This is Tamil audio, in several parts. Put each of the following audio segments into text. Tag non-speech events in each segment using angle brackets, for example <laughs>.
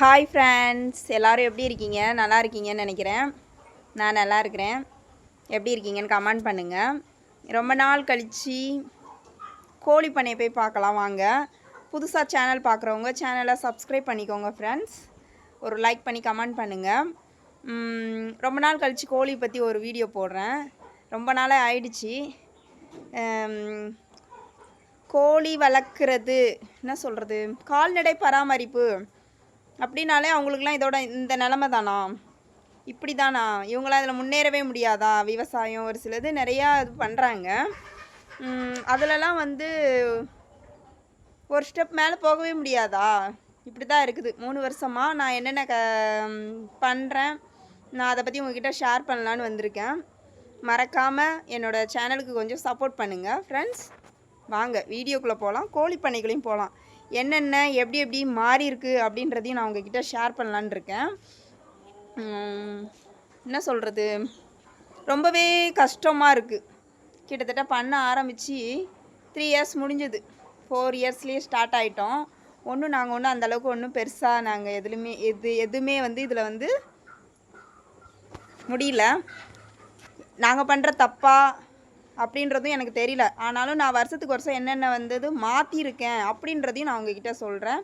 ஹாய் ஃப்ரெண்ட்ஸ் எல்லோரும் எப்படி இருக்கீங்க? நல்லா இருக்கீங்கன்னு நினைக்கிறேன். நான் நல்லா இருக்கிறேன். எப்படி இருக்கீங்கன்னு கமெண்ட் பண்ணுங்கள் ரொம்ப நாள் கழித்து கோழி பண்ணையை போய் பார்க்கலாம் வாங்க. புதுசாக சேனல் பார்க்குறவங்க சேனலை சப்ஸ்கிரைப் பண்ணிக்கோங்க ஃப்ரெண்ட்ஸ் ஒரு லைக் பண்ணி கமெண்ட் பண்ணுங்கள் ரொம்ப நாள் கழித்து கோழி பற்றி ஒரு வீடியோ போடுறேன். ரொம்ப நாளாக ஆயிடுச்சு. கோழி வளர்க்குறது என்ன சொல்கிறது கால்நடை பராமரிப்பு. அப்படின்னாலே அவங்களுக்குலாம் இதோட இந்த நிலமை தானா? இப்படி தானா இவங்களாம் இதில் முன்னேறவே முடியாதா? விவசாயம் ஒரு சிலது நிறையா இது பண்ணுறாங்க அதிலலாம் வந்து ஒரு ஸ்டெப் மேலே போகவே முடியாதா? இப்படி தான் இருக்குது. மூணு வருஷமாக நான் என்னென்ன க பண்ணுறேன் நான் அதை பற்றி உங்ககிட்ட ஷேர் பண்ணலான்னு வந்திருக்கேன். மறக்காமல் என்னோடய சேனலுக்கு கொஞ்சம் சப்போர்ட் பண்ணுங்கள் ஃப்ரெண்ட்ஸ் வாங்க வீடியோக்குள்ளே போகலாம் கோழி பண்ணைகளையும் போகலாம் என்னென்ன எப்படி எப்படி மாறி இருக்கு அப்படின்றதையும் நான் உங்ககிட்ட ஷேர் பண்ணலான்னு இருக்கேன். என்ன சொல்கிறது ரொம்பவே கஷ்டமாக இருக்குது கிட்டத்தட்ட பண்ண ஆரம்பித்து த்ரீ இயர்ஸ் முடிஞ்சது. ஃபோர் இயர்ஸ்லேயே ஸ்டார்ட் ஆகிட்டோம் ஒன்றும் நாங்கள் ஒன்றும் அந்தளவுக்கு ஒன்றும் பெருசாக நாங்கள் எதுலையுமே எது எதுவுமே வந்து இதில் வந்து முடியல. நாங்கள் பண்ணுற தப்பாக அப்படின்றதும் எனக்கு தெரியல. ஆனாலும் நான் வருஷத்துக்கு வருஷம் என்னென்ன வந்தது மாற்றிருக்கேன் அப்படின்றதையும் நான் உங்ககிட்ட சொல்கிறேன்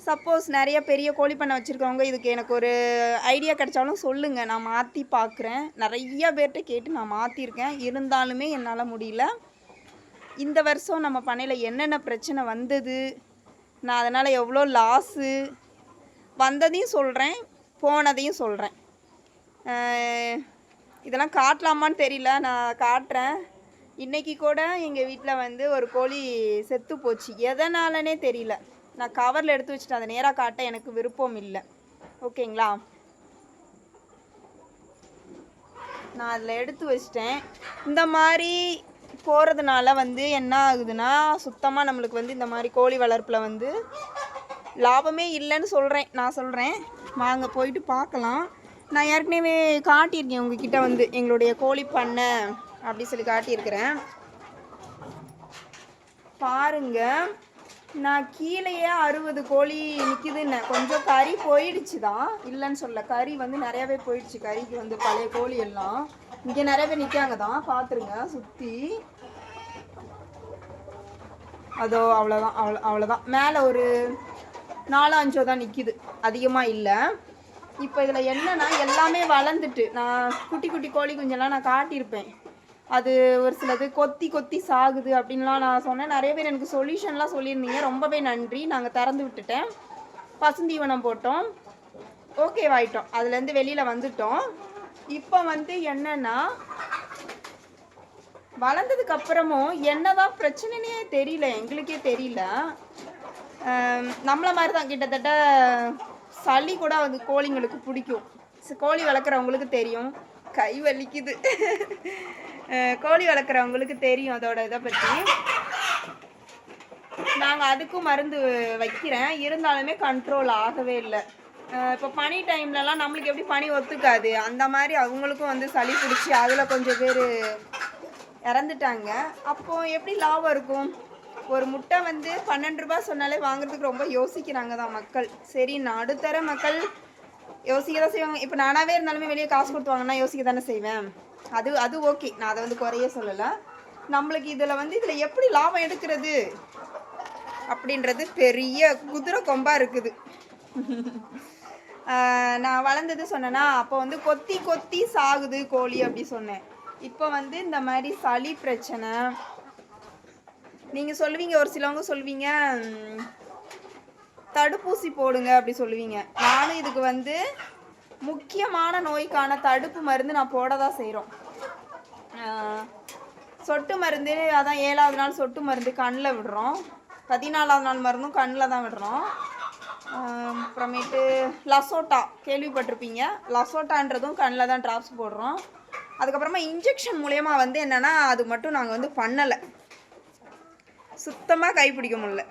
சப்போஸ் நிறைய பெரிய கோழி பண்ணை வச்சுருக்கவங்க இதுக்கு எனக்கு ஒரு ஐடியா கிடைச்சாலும் சொல்லுங்கள் நான் மாற்றி பார்க்குறேன் நிறைய பேர்கிட்ட கேட்டு நான் மாற்றிருக்கேன் இருந்தாலுமே என்னால் முடியல. இந்த வருஷம் நம்ம பண்ணையில் என்னென்ன பிரச்சனை வந்தது? நான் அதனால் எவ்வளோ லாஸு வந்ததையும் சொல்கிறேன் போனதையும் சொல்கிறேன் இதெல்லாம் காட்டலாமான்னு தெரியல. நான் காட்டுறேன். இன்னைக்கு கூட எங்கள் வீட்டில் வந்து ஒரு கோழி செத்து போச்சு. எதனாலனே தெரியல. நான் கவரில் எடுத்து வச்சுட்டேன். அதை நேராக காட்ட எனக்கு விருப்பம் இல்லை. ஓகேங்களா? நான் அதில் எடுத்து வச்சிட்டேன். இந்த மாதிரி போகிறதுனால வந்து என்ன ஆகுதுன்னா சுத்தமாக நம்மளுக்கு வந்து இந்த மாதிரி கோழி வளர்ப்பில் வந்து லாபமே இல்லைன்னு சொல்கிறேன் நான் சொல்கிறேன் வாங்க போயிட்டு பார்க்கலாம். நான் ஏற்கனவே காட்டியிருக்கேன் உங்ககிட்ட வந்து எங்களுடைய கோழி பண்ணை. அப்படி சொல்லி காட்டியிருக்கிறேன். பாருங்க நான் கீழேயே அறுபது கோழி நிற்கிதுன்னு கொஞ்சம் கறி போயிடுச்சு தான் இல்லைன்னு சொல்ல கறி வந்து நிறையாவே போயிடுச்சு. கறிக்கு வந்து பழைய கோழி எல்லாம். இங்கே நிறையவே நிற்காங்க தான் பார்த்துருங்க சுற்றி அதோ அவ்வளோதான் அவ்வளோ அவ்வளோதான் மேலே ஒரு நாலோ அஞ்சோ தான் நிற்கிது அதிகமாக இல்லை. இப்போ இதில் என்னென்னா எல்லாமே வளர்ந்துட்டு நான் குட்டி குட்டி கோழி குஞ்செல்லாம் நான் காட்டியிருப்பேன். அது ஒரு சிலது கொத்தி கொத்தி சாகுது அப்படின்லாம் நான் சொன்னேன். நிறைய பேர் எனக்கு சொல்யூஷன்லாம் சொல்லியிருந்தீங்க. ரொம்பவே நன்றி. நாங்கள் திறந்து விட்டுட்டேன். பசுந்தீவனம் போட்டோம். ஓகேவாயிட்டோம் அதுலேருந்து வெளியில் வந்துட்டோம். இப்போ வந்து என்னன்னா வளர்ந்ததுக்கு அப்புறமும் என்னதான் பிரச்சனைனே தெரியல. எங்களுக்கே தெரியல. நம்மளை நம்மள மாதிரி தான் கிட்டத்தட்ட சளி கூட வந்து கோழிங்களுக்கு பிடிக்கும். கோழி வளர்க்குறவங்களுக்கு தெரியும். கை வலிக்குது <laughs> கோழி வளர்க்குறவங்களுக்கு தெரியும் அதோட இதை பற்றி நாங்கள் அதுக்கும் மருந்து வைக்கிறேன். இருந்தாலுமே கண்ட்ரோல் ஆகவே இல்லை. இப்போ பனி டைம்லலாம் நம்மளுக்கு எப்படி பனி ஒத்துக்காது? அந்த மாதிரி அவங்களுக்கும் வந்து சளி பிடிச்சி அதில் கொஞ்சம் பேர் இறந்துட்டாங்க. அப்போ எப்படி லாபம் இருக்கும்? ஒரு முட்டை வந்து பன்னெண்டு ரூபாய் சொன்னாலே வாங்குறதுக்கு ரொம்ப யோசிக்கிறாங்க தான் மக்கள். சரி நடுத்தர மக்கள் யோசிக்க தான் செய்வாங்க. இப்போ நானாவே இருந்தாலுமே வெளியே காசு கொடுத்து வாங்கினா யோசிக்க தானே செய்வேன். அது அது ஓகே. நான் அதை வந்து குறைய சொல்லலை. நம்மளுக்கு இதில் வந்து இதில் எப்படி லாபம் எடுக்கிறது? அப்படின்றது பெரிய குதிரை கொம்பாக இருக்குது. நான் வளர்ந்தது சொன்னேன்னா அப்போ வந்து கொத்தி கொத்தி சாகுது கோழி அப்படி சொன்னேன். இப்போ வந்து இந்த மாதிரி சளி பிரச்சனை நீங்கள் சொல்லுவீங்க ஒரு சிலவங்க சொல்லுவீங்க தடுப்பூசி போடுங்க அப்படி சொல்லுவீங்க. நானும் இதுக்கு வந்து முக்கியமான நோய்க்கான தடுப்பு மருந்து நான் போட தான் செய்கிறோம் சொட்டு மருந்து அதான் ஏழாவது நாள் சொட்டு மருந்து கண்ணில் விடுறோம். பதினாலாவது நாள் மருந்தும் கண்ணில் தான் விடுறோம். அப்புறமேட்டு லசோட்டா கேள்விப்பட்டிருப்பீங்க. லசோட்டான்றதும் கண்ணில் தான் ட்ராப்ஸ் போடுறோம். அதுக்கப்புறமா இன்ஜெக்ஷன் மூலயமா வந்து என்னென்னா அது மட்டும் நாங்கள் வந்து பண்ணலை. சுத்தமாக கைப்பிடிக்க முடியல.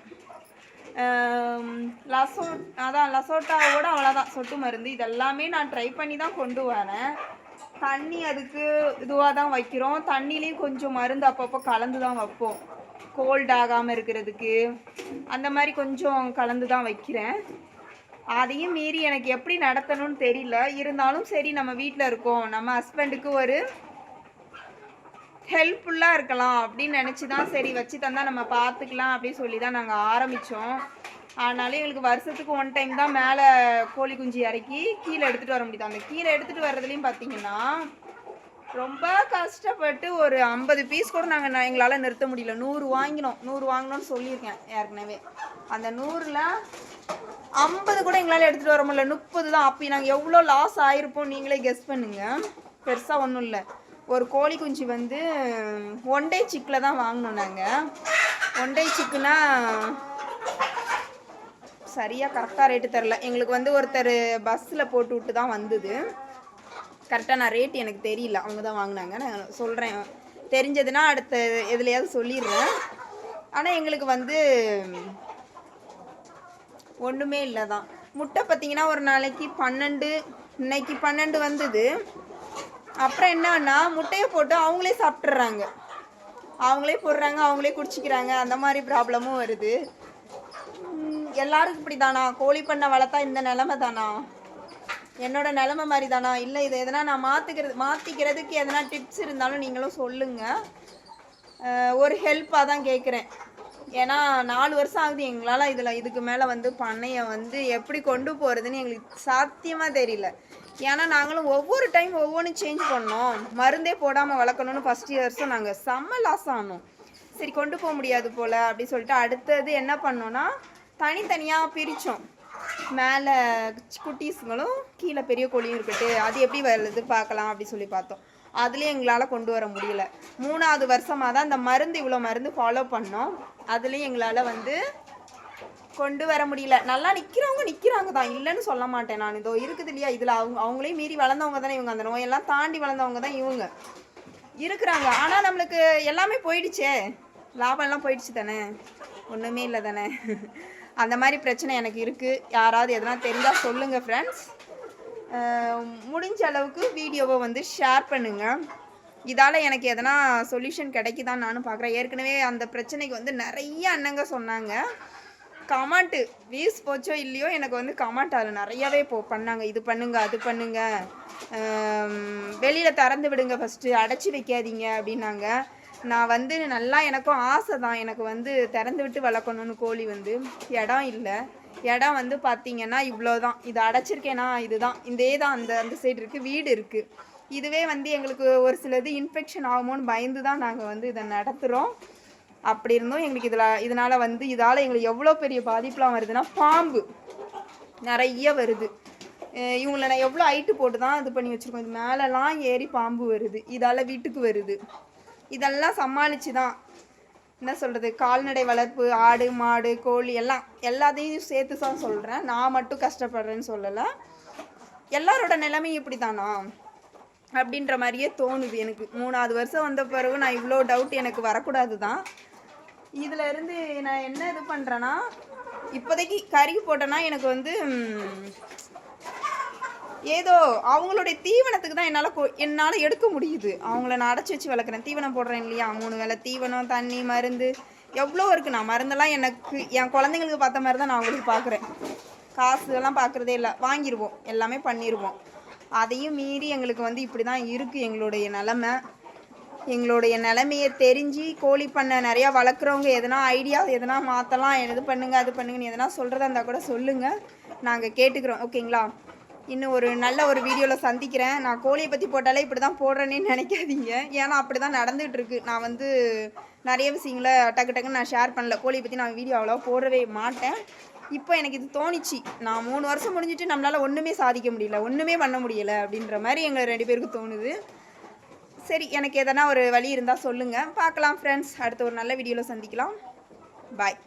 லசோ அதான் லசோட்டாவோட அவ்வளோதான் சொட்டு மருந்து இதெல்லாமே நான் ட்ரை பண்ணி தான் கொண்டு வரேன். தண்ணி அதுக்கு இதுவாக தான் வைக்கிறோம். தண்ணிலையும் கொஞ்சம் மருந்து அப்பப்போ கலந்து தான் வைப்போம். கோல்ட் ஆகாமல் இருக்கிறதுக்கு. அந்த மாதிரி கொஞ்சம் கலந்து தான் வைக்கிறேன். அதையும் மீறி எனக்கு எப்படி நடத்தணும்னு தெரியல. இருந்தாலும் சரி நம்ம வீட்டில் இருக்கோம். நம்ம ஹஸ்பண்டுக்கு ஒரு ஹெல்ப்ஃபுல்லாக இருக்கலாம் அப்படின்னு நினச்சி தான் சரி வச்சு தந்தால் நம்ம பார்த்துக்கலாம் அப்படின்னு சொல்லி தான் நாங்கள் ஆரம்பித்தோம் அதனால எங்களுக்கு வருஷத்துக்கு ஒன் டைம் தான் மேலே கோழி குஞ்சு இறக்கி கீழே எடுத்துகிட்டு வர முடியுது. அந்த கீழே எடுத்துகிட்டு வர்றதுலையும் பார்த்தீங்கன்னா ரொம்ப கஷ்டப்பட்டு ஒரு ஐம்பது பீஸ் கூட நாங்கள் எங்களால் நிறுத்த முடியல. நூறு வாங்கினோம். நூறு வாங்கினோம்னு சொல்லியிருக்கேன் ஏற்கனவே. அந்த நூறில் ஐம்பது கூட எங்களால் எடுத்துகிட்டு வர முடியல. முப்பது தான். அப்போ நாங்கள் எவ்வளோ லாஸ் ஆகிருப்போம் நீங்களே கெஸ் பண்ணுங்கள் பெருசாக ஒன்றும் இல்லை. ஒரு கோழி குஞ்சு வந்து ஒன் டே சிக்கில் தான் வாங்கினோம் நாங்கள் ஒன் டே சிக்குனா சரியாக கரெக்டாக ரேட்டு தரல. எங்களுக்கு வந்து ஒருத்தர் பஸ்ஸில் போட்டு விட்டு தான் வந்தது. கரெக்டாக நான் ரேட் எனக்கு தெரியல. அவங்க தான் வாங்கினாங்க. நான் சொல்கிறேன் தெரிஞ்சதுன்னா அடுத்த எதுலையாவது சொல்லிடுறேன். ஆனால் எங்களுக்கு வந்து ஒன்றுமே இல்லை தான் முட்டை பார்த்தீங்கன்னா ஒரு நாளைக்கு பன்னெண்டு இன்னைக்கு பன்னெண்டு வந்தது. அப்புறம் என்னன்னா முட்டையை போட்டு அவங்களே சாப்பிட்றாங்க அவங்களே போடுறாங்க அவங்களே குடிச்சிக்கிறாங்க. அந்த மாதிரி ப்ராப்ளமும் வருது. எல்லாருக்கும் இப்படி தானா கோழி பண்ணை வளர்த்தா இந்த நிலமை தானா? என்னோட நிலமை மாதிரி தானா இல்லை இது எதனா நான் மாற்றிக்கிறது மாற்றிக்கிறதுக்கு எதனா டிப்ஸ் இருந்தாலும் நீங்களும் சொல்லுங்கள் ஒரு ஹெல்ப்பாக தான் கேட்குறேன் ஏன்னா நாலு வருஷம் ஆகுது எங்களால் இதில் இதுக்கு மேலே வந்து பண்ணையை வந்து எப்படி கொண்டு போகிறதுன்னு எங்களுக்கு சாத்தியமாக தெரியல. ஏன்னா நாங்களும் ஒவ்வொரு டைம் ஒவ்வொன்றும் சேஞ்ச் பண்ணோம். மருந்தே போடாமல் வளர்க்கணும்னு ஃபஸ்ட் இயர்ஸும் நாங்கள் செம்ம லாஸ் ஆனோம். சரி கொண்டு போக முடியாது போல் அப்படி சொல்லிட்டு அடுத்தது என்ன பண்ணோன்னா தனித்தனியாக பிரித்தோம் மேலே குட்டீஸுங்களும் கீழே பெரிய கோழியும் இருக்கட்டு அது எப்படி வருது பார்க்கலாம் அப்படி சொல்லி பார்த்தோம். அதுலேயும் எங்களால் கொண்டு வர முடியல. மூணாவது வருஷமாக தான் இந்த மருந்து இவ்வளோ மருந்து ஃபாலோ பண்ணோம். அதுலேயும் எங்களால் வந்து கொண்டு வர முடியல. நல்லா நிற்கிறவங்க நிற்கிறாங்க தான். இல்லைன்னு சொல்ல மாட்டேன் நான். இதோ இருக்குது இல்லையா? இதில் அவங்க அவங்களையும் மீறி வளர்ந்தவங்க தானே இவங்க. அந்த நோயெல்லாம் தாண்டி வளர்ந்தவங்க தான் இவங்க. இருக்கிறாங்க. ஆனால் நம்மளுக்கு எல்லாமே போயிடுச்சே. லாபம் எல்லாம் போயிடுச்சு தானே? ஒன்றுமே இல்லை தானே? அந்த மாதிரி பிரச்சனை எனக்கு இருக்குது யாராவது எதனா தெரிஞ்சால் சொல்லுங்கள் ஃப்ரெண்ட்ஸ் முடிஞ்ச அளவுக்கு வீடியோவை வந்து ஷேர் பண்ணுங்கள் இதால் எனக்கு எதனா சொல்யூஷன் கிடைக்குதான்னு நானும் பார்க்குறேன் ஏற்கனவே அந்த பிரச்சனைக்கு வந்து நிறைய அண்ணங்க சொன்னாங்க. கமெண்ட்டு வியூஸ் போச்சோ இல்லையோ எனக்கு வந்து கமெண்ட் அதில் நிறையாவே போ பண்ணாங்க. இது பண்ணுங்க அது பண்ணுங்க. வெளியில் திறந்து விடுங்க ஃபஸ்ட்டு அடைச்சி வைக்காதீங்க அப்படின்னாங்க. நான் வந்து நல்லா எனக்கும் ஆசை தான். எனக்கு வந்து திறந்து விட்டு வளர்க்கணும்னு கோழி வந்து. இடம் இல்லை. இடம் வந்து பார்த்தீங்கன்னா இவ்வளோ தான் இது அடைச்சிருக்கேனா? இதுதான். இதே தான் அந்த அந்த சைடு இருக்குது வீடு இருக்குது இதுவே வந்து எங்களுக்கு ஒரு சிலது இன்ஃபெக்ஷன் ஆகுமோன்னு பயந்து தான் நாங்கள் வந்து இதை நடத்துகிறோம் அப்படி இருந்தும். எங்களுக்கு இதில் இதனால் வந்து இதால் எங்களுக்கு எவ்வளோ பெரிய பாதிப்புலாம் வருதுன்னா பாம்பு நிறைய வருது. இவங்கள நான் எவ்வளோ ஹைட்டு போட்டு தான் இது பண்ணி வச்சுருக்கோம். இது மேலெலாம் ஏறி பாம்பு வருது. இதால் வீட்டுக்கு வருது. இதெல்லாம் சமாளித்து தான். என்ன சொல்கிறது கால்நடை வளர்ப்பு ஆடு மாடு கோழி எல்லாம் எல்லாத்தையும் சேர்த்து தான் சொல்கிறேன் நான் மட்டும் கஷ்டப்படுறேன்னு சொல்லலை. எல்லாரோட நிலைமையும் இப்படி தானா அப்படின்ற மாதிரியே தோணுது எனக்கு. மூணாவது வருஷம் வந்த பிறகு நான் இவ்வளோ டவுட் எனக்கு வரக்கூடாது தான் இதில் இருந்து நான் என்ன இது பண்ணுறேன்னா இப்போதைக்கு கறி போட்டேன்னா எனக்கு வந்து ஏதோ அவங்களுடைய தீவனத்துக்கு தான் என்னால் என்னால் எடுக்க முடியுது. அவங்கள நான் அடைச்சி வச்சு வளர்க்குறேன். தீவனம் போடுறேன் இல்லையா? மூணு வேளை தீவனம் தண்ணி மருந்து எவ்வளோ இருக்குது நான் மருந்தெல்லாம் எனக்கு என் குழந்தைங்களுக்கு பார்த்த மாதிரி தான் நான் அவங்களுக்கு பார்க்குறேன். காசு எல்லாம் பார்க்குறதே இல்லை. வாங்கிடுவோம் எல்லாமே பண்ணிடுவோம் அதையும் மீறி எங்களுக்கு வந்து இப்படி தான் இருக்குது எங்களுடைய நிலமை. எங்களுடைய நிலைமையை தெரிஞ்சு கோழி பண்ணை நிறையா வளர்க்குறவங்க எதனா ஐடியா எதனா மாற்றலாம் இது பண்ணுங்க அது பண்ணுங்கன்னு எதனா சொல்கிறதா இருந்தால் கூட சொல்லுங்கள் நாங்கள் கேட்டுக்கிறோம். ஓகேங்களா இன்னும் ஒரு நல்ல ஒரு வீடியோவில் சந்திக்கிறேன். நான் கோழியை பற்றி போட்டாலே இப்படி தான் போடுறேன்னு நினைக்காதீங்க. ஏன்னா அப்படி தான் நடந்துகிட்ருக்கு நான் வந்து நிறைய விஷயங்களை டக்கு டக்குன்னு நான் ஷேர் பண்ணல. கோழியை பற்றி நான் வீடியோ அவ்வளோவா போடவே மாட்டேன். இப்போ எனக்கு இது தோணிச்சு. நான் மூணு வருஷம் முடிஞ்சிட்டு நம்மளால் ஒன்றுமே சாதிக்க முடியல. ஒன்றுமே பண்ண முடியல அப்படின்ற மாதிரி எங்கள் ரெண்டு பேருக்கு தோணுது. சரி எனக்கு எதனா ஒரு வழி இருந்தால் சொல்லுங்கள் பார்க்கலாம் ஃப்ரெண்ட்ஸ் அடுத்த ஒரு நல்ல வீடியோவில் சந்திக்கலாம். பாய்